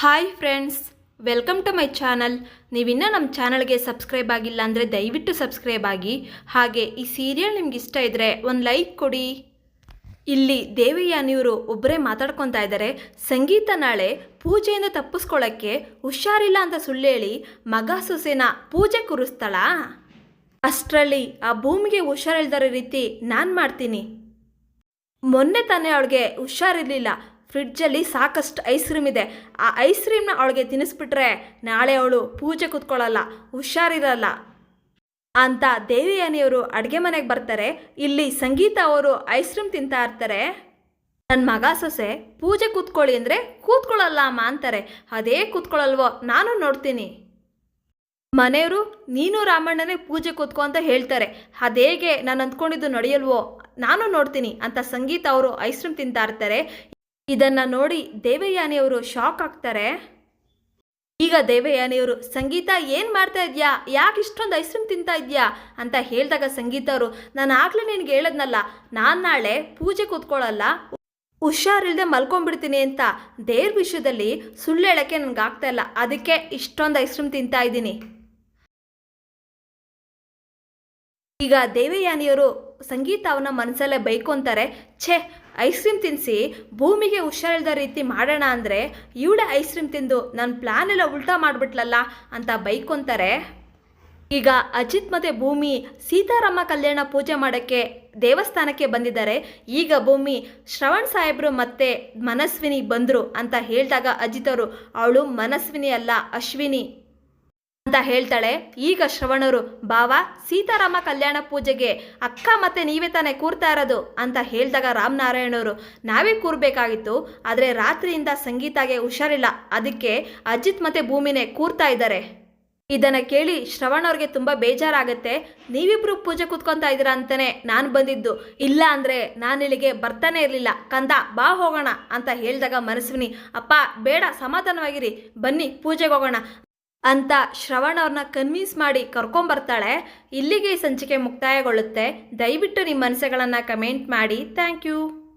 Hi friends, welcome to my channel. ನೀವಿನ್ನೂ ನಮ್ಮ ಚಾನಲ್ಗೆ ಸಬ್ಸ್ಕ್ರೈಬ್ ಆಗಿಲ್ಲ ಅಂದರೆ ದಯವಿಟ್ಟು ಸಬ್ಸ್ಕ್ರೈಬ್ ಆಗಿ. ಹಾಗೆ ಈ ಸೀರಿಯಲ್ ನಿಮ್ಗೆ ಇಷ್ಟ ಇದ್ದರೆ ಒಂದು ಲೈಕ್ ಕೊಡಿ. ಇಲ್ಲಿ ದೇವಯ್ಯನಿಯವರು ಒಬ್ಬರೇ ಮಾತಾಡ್ಕೊತಾ ಇದ್ದಾರೆ ಸಂಗೀತ ನಾಳೆ ಪೂಜೆಯಿಂದ ತಪ್ಪಿಸ್ಕೊಳ್ಳೋಕ್ಕೆ ಹುಷಾರಿಲ್ಲ ಅಂತ ಸುಳ್ಳೇಳಿ ಮಗ ಸೊಸೆನ ಪೂಜೆ ಕೂರಿಸ್ತಾಳ? ಅಷ್ಟರಲ್ಲಿ ಆ ಭೂಮಿಗೆ ಹುಷಾರಿಲ್ದಾರ ರೀತಿ ನಾನು ಮಾಡ್ತೀನಿ. ಮೊನ್ನೆ ತಾನೇ ಅವಳಿಗೆ ಹುಷಾರಿರಲಿಲ್ಲ. ಫ್ರಿಡ್ಜಲ್ಲಿ ಸಾಕಷ್ಟು ಐಸ್ ಕ್ರೀಮ್ ಇದೆ. ಆ ಐಸ್ ಕ್ರೀಮ್ನ ಅವಳಿಗೆ ತಿನ್ನಿಸ್ಬಿಟ್ರೆ ನಾಳೆ ಅವಳು ಪೂಜೆ ಕೂತ್ಕೊಳ್ಳಲ್ಲ, ಹುಷಾರಿರಲ್ಲ. ಅಂತ ದೇವಿಯಾನಿಯವರು ಅಡುಗೆ ಮನೆಗೆ ಬರ್ತಾರೆ. ಇಲ್ಲಿ ಸಂಗೀತ ಅವರು ಐಸ್ ಕ್ರೀಮ್ ತಿಂತಾ ಇರ್ತಾರೆ. ನನ್ನ ಮಗ ಸೊಸೆ, ಪೂಜೆ ಕೂತ್ಕೊಳ್ಳಿ ಅಂದರೆ ಕೂತ್ಕೊಳ್ಳಲ್ಲ ಅಮ್ಮ ಅಂತಾರೆ. ಅದೇ ಕೂತ್ಕೊಳ್ಳಲ್ವೋ, ನಾನು ನೋಡ್ತೀನಿ. ಮನೆಯವರು, ನೀನು ರಾಮಣ್ಣನೇ ಪೂಜೆ ಕೂತ್ಕೊ ಅಂತ ಹೇಳ್ತಾರೆ. ಅದೇಗೆ ನಾನು ಅಂದ್ಕೊಂಡಿದ್ದು ನಡೆಯಲ್ವೋ, ನಾನು ನೋಡ್ತೀನಿ ಅಂತ ಸಂಗೀತ ಅವರು ಐಸ್ ಕ್ರೀಮ್ ತಿಂತಾ ಇರ್ತಾರೆ. ಇದನ್ನು ನೋಡಿ ದೇವಯಾನಿಯವರು ಶಾಕ್ ಆಗ್ತಾರೆ. ಈಗ ದೇವಯಾನಿಯವರು, ಸಂಗೀತ ಏನು ಮಾಡ್ತಾ ಇದೆಯಾ? ಯಾಕೆ ಇಷ್ಟೊಂದು ಐಸ್ ಕ್ರೀಮ್ ತಿಂತಾ ಇದೆಯಾ? ಅಂತ ಹೇಳಿದಾಗ ಸಂಗೀತ ಅವರು, ನಾನು ಆಗಲೇ ನಿನಗೆ ಹೇಳದ್ನಲ್ಲ, ನಾನು ನಾಳೆ ಪೂಜೆ ಕೂತ್ಕೊಳ್ಳಲ್ಲ ಹುಷಾರಿಲ್ಲದೆ ಮಲ್ಕೊಂಡ್ಬಿಡ್ತೀನಿ ಅಂತ ದೇವ್ರ ವಿಷಯದಲ್ಲಿ ಸುಳ್ಳು ಹೇಳೋಕ್ಕೆ ನನಗೆ ಆಗ್ತಾ ಇಲ್ಲ. ಅದಕ್ಕೆ ಇಷ್ಟೊಂದು ಐಸ್ ಕ್ರೀಮ್ ತಿಂತಾ ಇದ್ದೀನಿ. ಈಗ ದೇವಯಾನಿಯವರು ಸಂಗೀತ ಅವನ ಮನಸ್ಸಲ್ಲೇ ಬೈಕೊಂತಾರೆ, ಛೇ ಐಸ್ ಕ್ರೀಮ್ ತಿನ್ನಿಸಿ ಭೂಮಿಗೆ ಹುಷಾರಿಲ್ದ ರೀತಿ ಮಾಡೋಣ ಅಂದರೆ ಇವಳೆ ಐಸ್ ಕ್ರೀಮ್ ತಿಂದು ನನ್ನ ಪ್ಲ್ಯಾನ್ ಎಲ್ಲ ಉಲ್ಟಾ ಮಾಡಿಬಿಟ್ಲಲ್ಲ ಅಂತ ಬೈಕೊಂತಾರೆ. ಈಗ ಅಜಿತ್ ಮತ್ತು ಭೂಮಿ ಸೀತಾರಾಮ ಕಲ್ಯಾಣ ಪೂಜೆ ಮಾಡೋಕ್ಕೆ ದೇವಸ್ಥಾನಕ್ಕೆ ಬಂದಿದ್ದಾರೆ. ಈಗ ಭೂಮಿ ಶ್ರವಣ್ ಸಾಹೇಬರು ಮತ್ತೆ ಮನಸ್ವಿನಿ ಬಂದರು ಅಂತ ಹೇಳಿದಾಗ ಅಜಿತ್ ಅವರು, ಅವಳು ಮನಸ್ವಿನಿ ಅಲ್ಲ, ಅಶ್ವಿನಿ. ಅಂತ ಹೇಳ್ತಾಳೆ. ಈಗ ಶ್ರವಣರು, ಬಾವ, ಸೀತಾರಾಮ ಕಲ್ಯಾಣ ಪೂಜೆಗೆ ಅಕ್ಕ ಮತ್ತೆ ನೀವೇ ತಾನೇ ಕೂರ್ತಾ ಇರೋದು ಅಂತ ಹೇಳಿದಾಗ ರಾಮನಾರಾಯಣವರು ನಾವೇ ಕೂರ್ಬೇಕಾಗಿತ್ತು, ಆದರೆ ರಾತ್ರಿಯಿಂದ ಸಂಗೀತಾಗೆ ಹುಷಾರಿಲ್ಲ. ಅದಕ್ಕೆ ಅಜಿತ್ ಮತ್ತೆ ಭೂಮಿನೇ ಕೂರ್ತಾ ಇದ್ದಾರೆ. ಇದನ್ನು ಕೇಳಿ ಶ್ರವಣ್ ಅವ್ರಿಗೆ ತುಂಬ ಬೇಜಾರಾಗುತ್ತೆ. ನೀವಿಬ್ರು ಪೂಜೆ ಕೂತ್ಕೊತಾ ಇದ್ದೀರಾ ಅಂತಾನೆ ನಾನು ಬಂದಿದ್ದು. ಇಲ್ಲ ಅಂದರೆ ನಾನು ಇಲ್ಲಿಗೆ ಬರ್ತಾನೆ ಇರಲಿಲ್ಲ. ಕಂದ, ಬಾ ಹೋಗೋಣ ಅಂತ ಹೇಳಿದಾಗ ಮನಸ್ವಿನಿ, ಅಪ್ಪ, ಬೇಡ, ಸಮಾಧಾನವಾಗಿರಿ. ಬನ್ನಿ, ಪೂಜೆಗೆ ಹೋಗೋಣ. ಅಂತ ಶ್ರವಣ್ ಅವ್ರನ್ನ ಕನ್ವಿನ್ಸ್ ಮಾಡಿ ಕರ್ಕೊಂಬರ್ತಾಳೆ, ಇಲ್ಲಿಗೆ ಈ ಸಂಚಿಕೆ ಮುಕ್ತಾಯಗೊಳ್ಳುತ್ತೆ. ದಯವಿಟ್ಟು ನಿಮ್ಮ ಮನಸ್ಸುಗಳನ್ನು ಕಮೆಂಟ್ ಮಾಡಿ. Thank you.